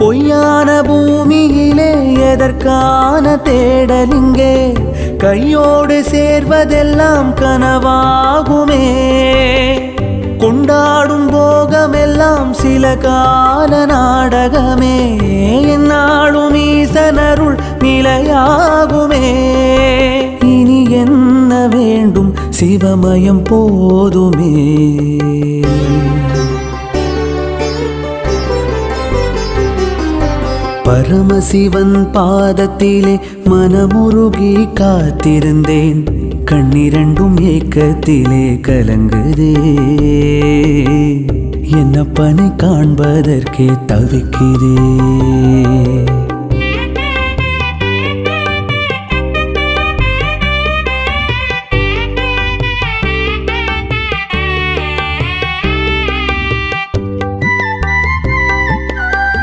பொய்யான பூமியிலே எதற்கான தேடலிங்கே? கையோடு சேர்வதெல்லாம் கனவாகுமே. கொண்டாடும் போகமெல்லாம் சில கால நாடகமே. என்னாலும் ஈசனருள் நிலையாகுமே. இனி என்ன வேண்டும்? சிவமயம் போதுமே. பரமசிவன் பாதத்திலே மனமுருகி காத்திருந்தேன். கண்ணிரண்டும் ஏக்கத்திலே கலங்குதே. என்ன பணி காண்பதற்கே தவிக்கிறே.